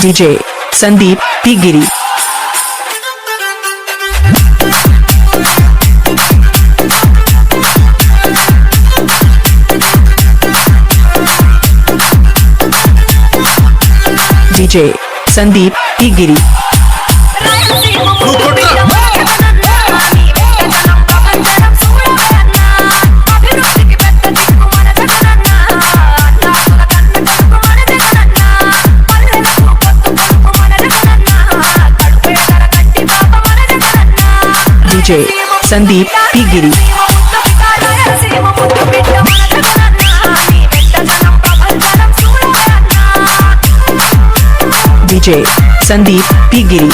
DJ Sandeep P. DJ Sandeep P. Giri. Sandeep Pigiri Vijay Sandeep Pigiri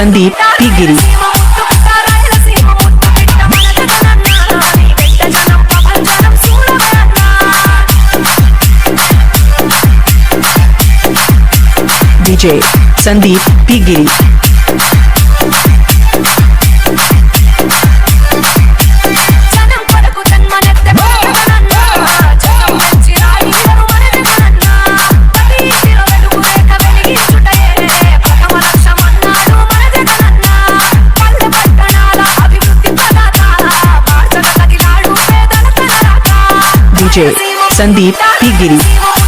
Sandeep Pigiri. DJ Sandeep Pigiri. Sandeep Pigiri.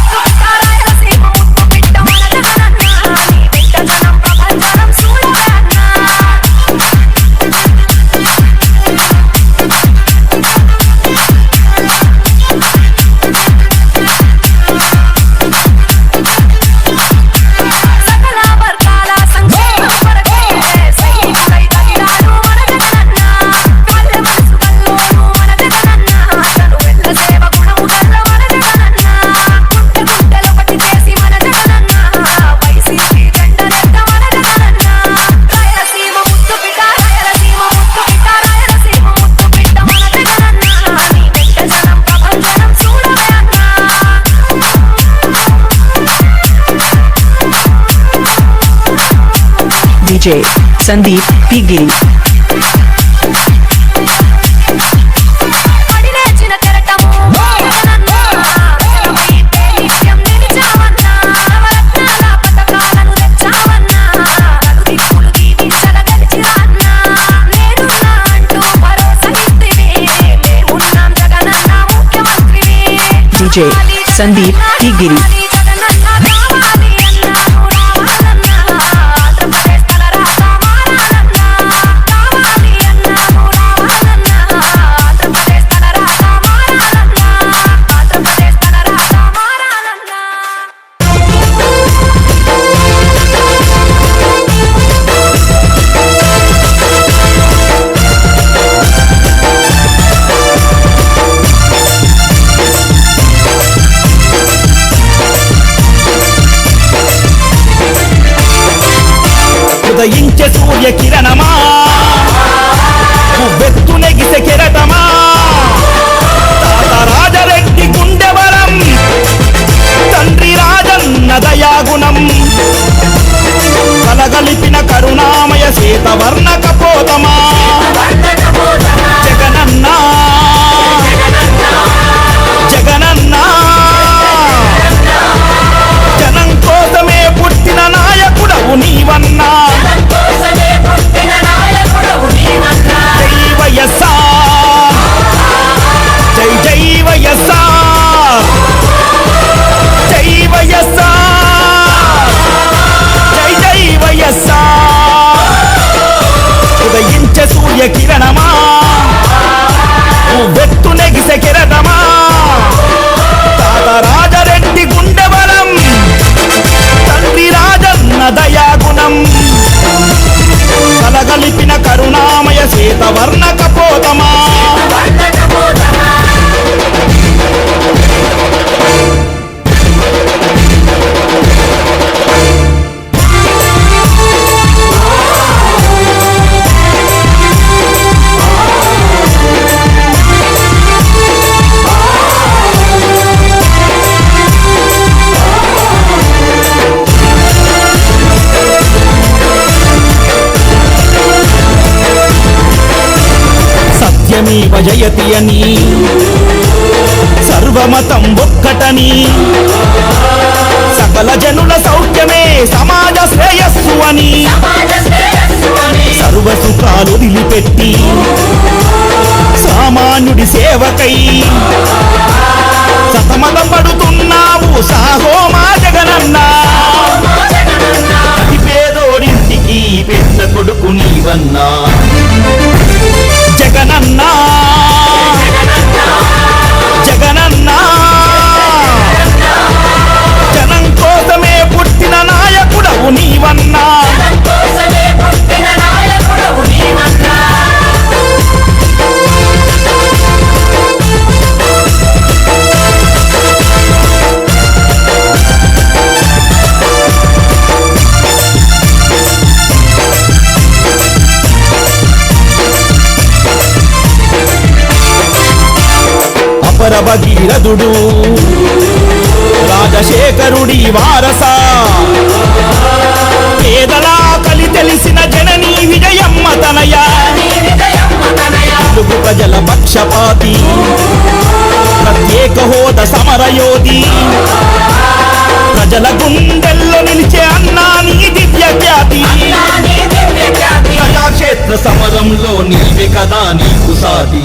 DJ Sandeep P Giri DJ Sandeep P Giri கிரண జయతి అని సర్వమతం ఒక్కటని సకల జనుల సౌఖ్యమే సమాజ శ్రేయస్సు అని సర్వసుఖాలు నిలిపెట్టి సామాన్యుడి సేవకై. సతమత పడుతున్నావు సాహో మా జగనన్నా. అతి పేదోడింటికి పెద్ద కొడుకు నీవన్నా. జగనన్నా. భగీరథుడు రాజశేఖరుడి వారస. పేదల కలి తెలిసిన జననీ విజయమ్మ తనయ. తెలుగు ప్రజల పక్షపాతి. ప్రత్యేక హోద సమరయోధి. ప్రజల గుండెల్లో నిలిచే అన్నా నీ దివ్య ఖ్యాతి ప్రజాక్షేత్ర సమరంలో నీవే కదా నీకు సాటి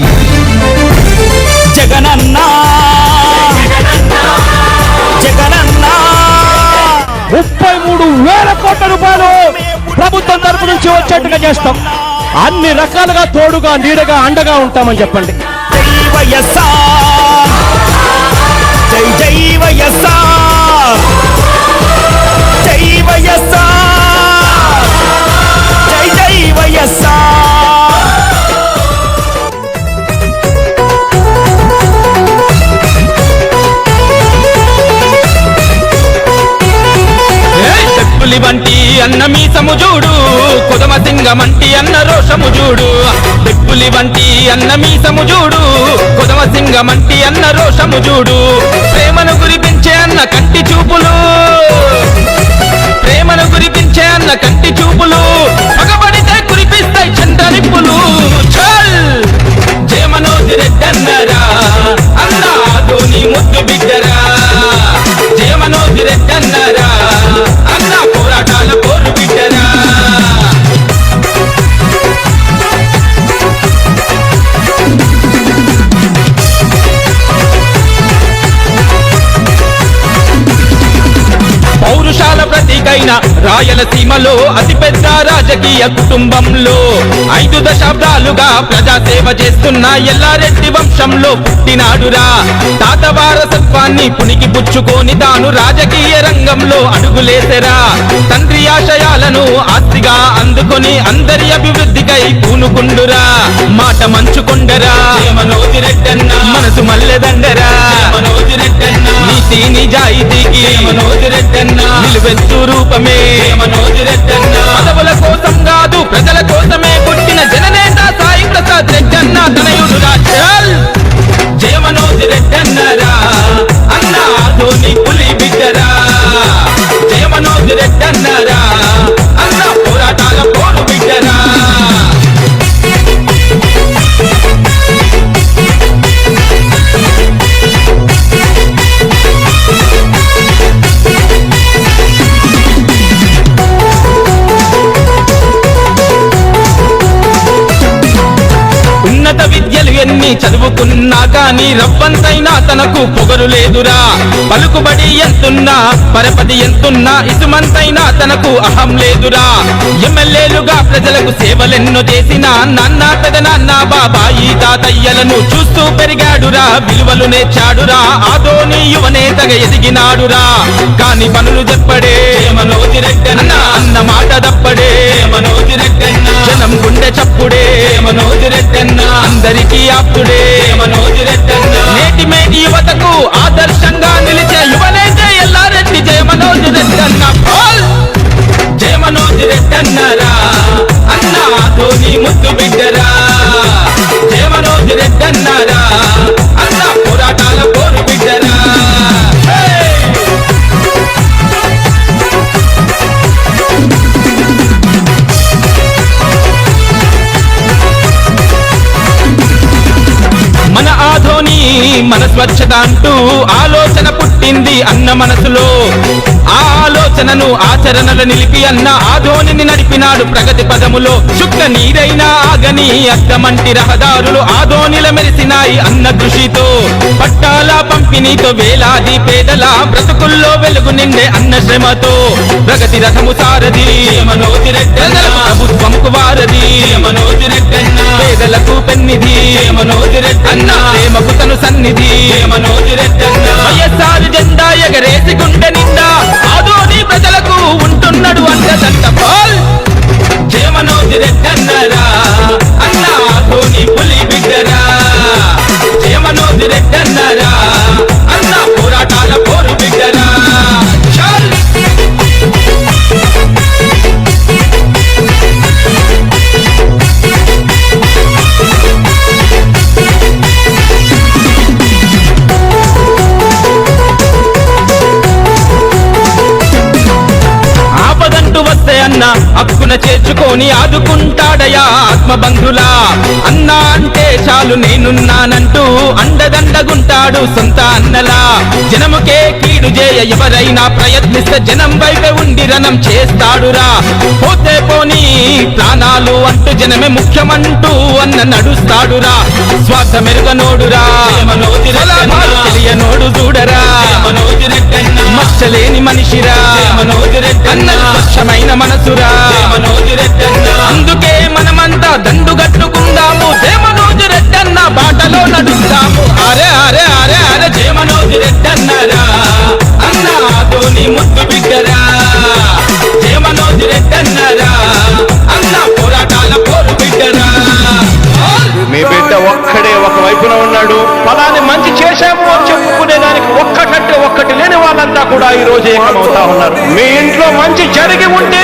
నుంచి చేస్తాం. అన్ని రకాలుగా తోడుగా నీడగా అండగా ఉంటామని చెప్పండి. జై వైఎస్ఆర్. జై జై వైఎస్ఆర్ జై వైఎస్ఆర్. జై జై వైఎస్ఆర్. అన్న రోషము చూడు. చెప్పులి వంటి అన్న మీసము చూడు. కుదమ సింగమంటి అన్న రోషము చూడు. ప్రేమను గురిపించే అన్న కంటి చూపులు. ప్రేమను గురిపించే అన్న కంటి చూపులు. రాయలసీమలో అతిపెద్ద రాజకీయ కుటుంబంలో ఐదు దశాబ్దాలుగా ప్రజాసేవ చేస్తున్న ఎల్లారెడ్డి వంశంలో పుట్టినాడురా. తాత వారసత్వాన్ని పునికి పుచ్చుకొని తాను రాజకీయ రంగంలో అడుగులేసెరా. తండ్రి ఆశయాలను ఆస్తిగా అందుకొని అందరి అభివృద్ధికై పూనుకుండురా. మాట మంచుకొండరా. మనోజి రెడ్డన్న మనసు మల్లెదండరా. మనోజి రెడ్డన్న నీతి నిజాయితీకి మనోజి నిలువెత్తు రూపమే. పదవుల కోసం కాదు ప్రజల కోసమే పుట్టిన జననేత సాయి ప్రసాద్ రెడ్డన్న తనయుడు రాజల్ కానీ రవ్వంతైనా తనకు పొగరు లేదురా. పలుకుబడి ఎంతున్నా పరపతి ఎంతున్నా ఇసుమంతైనా తనకు అహం లేదురా. ఎమ్మెల్యేలుగా ప్రజలకు సేవలెన్నో చేసిన నాన్న పెదనాన్న బాబాయి తాతయ్యలను చూస్తూ పెరిగాడురా విలువలు నేర్చాడురా ఆదోని యువనేతగా ఎదిగినాడురా. కాని పనులు చెప్పడే మనోజి రెడ్డన్న అన్న మాట తప్పడే. మనోజి రెడ్డన్న జనం గుండె చప్పుడే. మనోజి రెడ్డన్న అందరికీ ఆప్తుడే. మనోజి రెడ్డన్న నేటి మేటి యువతకు ఆదర్శంగా నిలిచే యువనేత ఎల్లారెడ్డి జయ మనోజ్ రెడ్డి అన్న పాల్. జయ మనోజ్ రెడ్డన్నరా. అన్న ధోని ముద్దు బిడ్డరా. జయ మనోజ్ రెడ్డి అన్నారా కదా అంటూ ఆలోచన పుట్టింది అన్న మనసులో. ఆలోచనను ఆచరణలో నిలిపి అన్న ఆధోనిని నడిపినాడు ప్రగతి పదములో. చుక్క నీరైనా ఆగని అద్దమంటి రహదారులు ఆధోనిల మెరిసినాయి అన్న కృషితో. పట్టాల పంపిణీతో వేలాది పేదల బ్రతుకుల్లో వెలుగు నిండే అన్న శ్రమతో. ప్రగతి రథము మనోతి ప్రభుత్వంకు మనోతి పేదలకు పెన్నిధి. అన్న ప్రేమకు తను సన్నిధి. వైఎస్ఆర్ జెండా ఎగరేసి గుండె నిండా ప్రజలకు ఉంటున్నాడు అండదంట పోల్ వస్తే హక్కున చేర్చుకొని ఆదుకుంటాడయా ఆత్మబంధులా? అన్న అంటే చాలు నేనున్నానంటూ అండదండగుంటాడు సొంత అన్నలా. జనముకే కీడు చేయ ఎవరైనా ప్రయత్నిస్తే జనం వైపే ఉండి రణం చేస్తాడురా. పోతే పోనీ ప్రాణాలు అంటూ జనమే ముఖ్యమంటూ అన్న నడుస్తాడురా. స్వార్థ మెరుగనోడురా. తెలియనోడు చూడరా. మచ్చలేని మనిషిరా. అన్న స్వచ్ఛమైన మనసురా. అందుకే మనమంతా దండు కట్టుకుందాము. దేమనోజు రెడ్డన్న బాటలో నడుస్తాము. అరే అరే అరే అరే జయమనోజు రెడ్డన్నరా. అన్న ధోని ముద్దు బిడ్డరా. జయమనోజు రెడ్డన్నరా. అన్న పోరాటాల పోరు బిడ్డరా. మీ బిడ్డ ఒక్కడే ఒక వైపున ఉన్నాడు. ఫలాన్ని మంచి చేశాము అని చెప్పుకునే దానికి ఒక్కటంటే ఒక్కటి లేని వాళ్ళంతా కూడా ఈ రోజు ఏకమవుతా ఉన్నారు. మీ ఇంట్లో మంచి జరిగి ఉంటే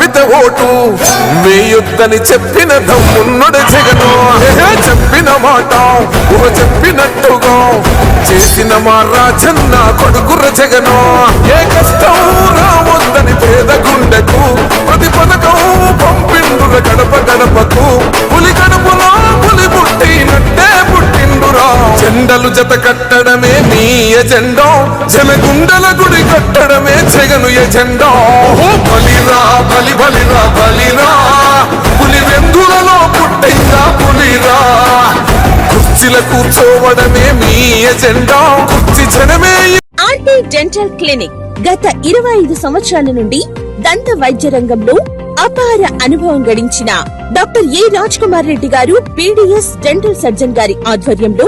ఓటు. వేయొద్దని చెప్పిన దమ్మున్నడు జగను. చెప్పిన మాట ఊహ చెప్పినట్టుగా. చేసిన మా రాజన్న కొడుకుర జగను. ఏ కష్టం రావద్దని పేద గుండెకు ప్రతి పథకం పంపిండుల గడప గడపకు. పులి గడపలో పులి పుట్టినట్టు జెండలు జత కట్టడమే మీ ఎజెండా. జనగుండల గుడి కట్టడమే జగను ఎజెండో. బలిరా బలి బలిరా బలిరా పులి వెందులలో పుట్టిందా పులిరా కుర్చీల కూర్చోవడమే మీ ఎజెండా. కుర్చీ జనమే ఆర్టీ డెంటల్ క్లినిక్ గత ఇరవై ఐదు సంవత్సరాల నుండి దంత వైద్య రంగంలో అపార అనుభవం గడించిన డాక్టర్ ఏ రాజ్ కుమార్ రెడ్డి గారు పీడిఎస్ డెంటల్ సర్జన్ గారి ఆధ్వర్యంలో